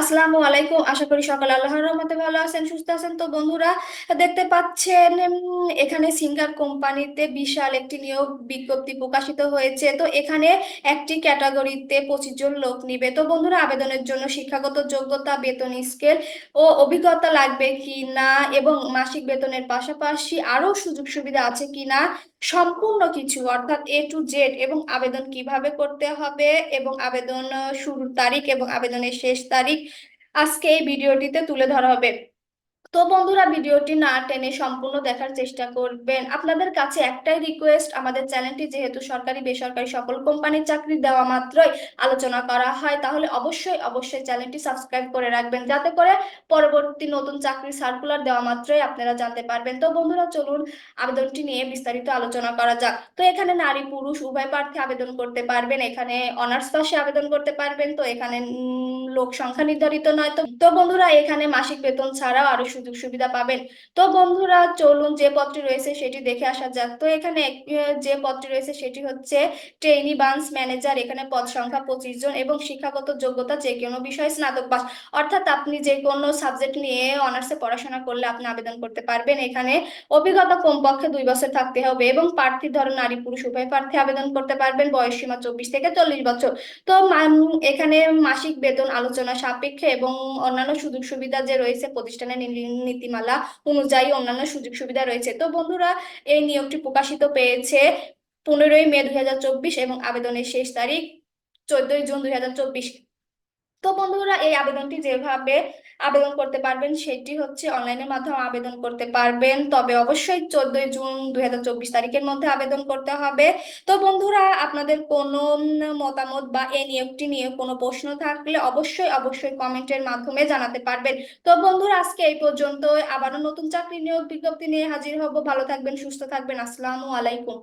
আসসালামু আলাইকুম। আশা করি সকালে আল্লাহর রহমতে ভালো আছেন, সুস্থ আছেন। তো বন্ধুরা, দেখতে পাচ্ছেন, এখানে সিঙ্গার কোম্পানিতে বিশাল একটি নিয়োগ বিজ্ঞপ্তি প্রকাশিত হয়েছে। তো এখানে একটি ক্যাটাগরিতে পঁচিশ জন লোক নিবে। তো বন্ধুরা, আবেদনের জন্য শিক্ষাগত যোগ্যতা, বেতন স্কেল ও অভিজ্ঞতা লাগবে কি না এবং মাসিক বেতনের পাশাপাশি আরও সুযোগ সুবিধা আছে কি না সম্পূর্ণ কিছু, অর্থাৎ এ টু জেড এবং আবেদন কীভাবে করতে হবে এবং আবেদন শুরুর তারিখ এবং আবেদনের শেষ তারিখ আজকে এই ভিডিওটিতে তুলে ধরা হবে। তো বন্ধুরা ভিডিওটি না টেনে সম্পূর্ণ দেখার চেষ্টা করবেন। আপনাদের কাছে একটাই রিকোয়েস্ট আমাদের চ্যানেলটি যেহেতু সরকারি, বেসরকারি সকল কোম্পানির চাকরি দেওয়া মাত্রই আলোচনা করা হয়, তাহলে অবশ্যই অবশ্যই চ্যানেলটি সাবস্ক্রাইব করে রাখবেন। যাতে করে পরবর্তী নতুন চাকরির সার্কুলার দেওয়া মাত্রই আপনারা জানতে পারবেন। তো বন্ধুরা চলুন আবেদনটি নিয়ে বিস্তারিত আলোচনা করা যাক। তো এখানে নারী, পুরুষ, উভয় প্রার্থী আবেদন করতে পারবেন। এখানে অনার্স পাশে আবেদন করতে পারবেন। তো এখানে লোক সংখ্যা নির্ধারিত নয়। তো তো বন্ধুরা এখানে মাসিক বেতন ছাড়াও আরও সুযোগ সুবিধা পাবেন। তো বন্ধুরা, চলুন যে পদটি রয়েছে সেটি দেখে আসা যাক। তো এখানে যে পদটি রয়েছে সেটি হচ্ছে ট্রেনি বান্স ম্যানেজার এখানে পদ সংখ্যা পঁচিশ জন এবং শিক্ষাগত যোগ্যতা যে কোনো বিষয়ে স্নাতক পাস। অর্থাৎ আপনি যে কোনো সাবজেক্ট নিয়ে অনার্সে পড়াশোনা করলে আপনি আবেদন করতে পারবেন। এখানে অভিজ্ঞতা কমপক্ষে দুই বছর থাকতে হবে এবং প্রার্থীর ধরন নারী পুরুষ উভয় প্রার্থী আবেদন করতে পারবেন। বয়স সীমা চব্বিশ থেকে চল্লিশ বছর। তো এখানে মাসিক বেতন আলোচনা সাপেক্ষে এবং অন্যান্য সুযোগ সুবিধা যে রয়েছে প্রতিষ্ঠানের নীতিমালা অনুযায়ী অন্যান্য সুযোগ সুবিধা রয়েছে। তো বন্ধুরা, এই নিয়োগটি প্রকাশিত পেয়েছে পনেরোই মে দুই হাজার চব্বিশ এবং আবেদনের শেষ তারিখ চোদ্দই জুন দুই হাজার চব্বিশ। তো বন্ধুরা, এই আবেদনটি যেভাবে আবেদন করতে পারবেন, সেটি হচ্ছে অনলাইনের মাধ্যমে আবেদন করতে পারবেন। তবে অবশ্যই চোদ্দই জুন দুই হাজার চব্বিশ তারিখের মধ্যে আবেদন করতে হবে। তো বন্ধুরা, আপনাদের কোনো মতামত বা এই নিয়োগটি নিয়ে কোনো প্রশ্ন থাকলে অবশ্যই অবশ্যই কমেন্টের মাধ্যমে জানাতে পারবেন। তো বন্ধুরা, আজকে এই পর্যন্ত আবারও নতুন চাকরি নিয়োগ বিজ্ঞপ্তি নিয়ে হাজির হব। ভালো থাকবেন, সুস্থ থাকবেন। আসসালামু আলাইকুম।